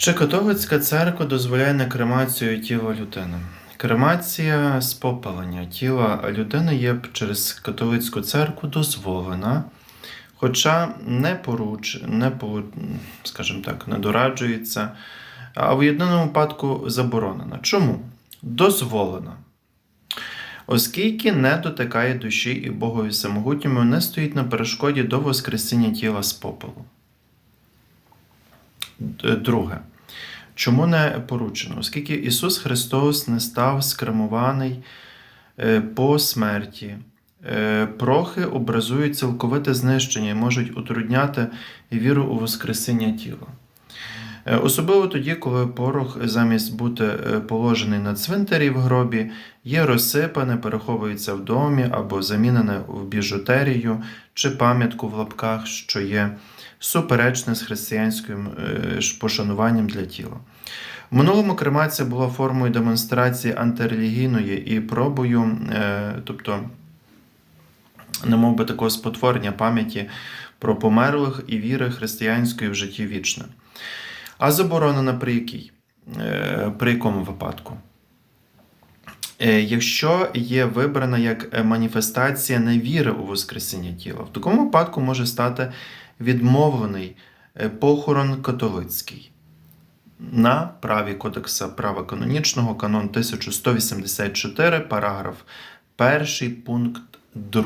Чи католицька церква дозволяє не кремацію тіла людини? Кремація спопалення тіла людини є через католицьку церкву дозволена, хоча не поруч, не скажімо так, не дораджується, а в єдиному випадку заборонена. Чому? Дозволена. Оскільки не дотикає душі і Богові самогутньому, не стоїть на перешкоді до Воскресіння тіла з попелу. Д- Друге. Чому не поручено? Оскільки Ісус Христос не став скремований е, по смерті, Е, прохи образують цілковите знищення і можуть утрудняти віру у Воскресіння тіла. Е, Особливо тоді, коли порох замість бути е, положений на цвинтарі в гробі, є розсипане, переховується в домі або замінене в біжутерію чи пам'ятку в лапках, що є суперечне з християнським е, пошануванням для тіла. В минулому кремація була формою демонстрації антирелігійної і пробою, тобто, немов би такого спотворення пам'яті про померлих і віри християнської в житті вічне. А заборонена при якій? Е, При якому випадку? Е, Якщо є вибрана як е, маніфестація невіри у Воскресіння тіла, в такому випадку може стати відмовлений похорон католицький на праві Кодекса права канонічного, канон 1184, параграф 1, пункт 2.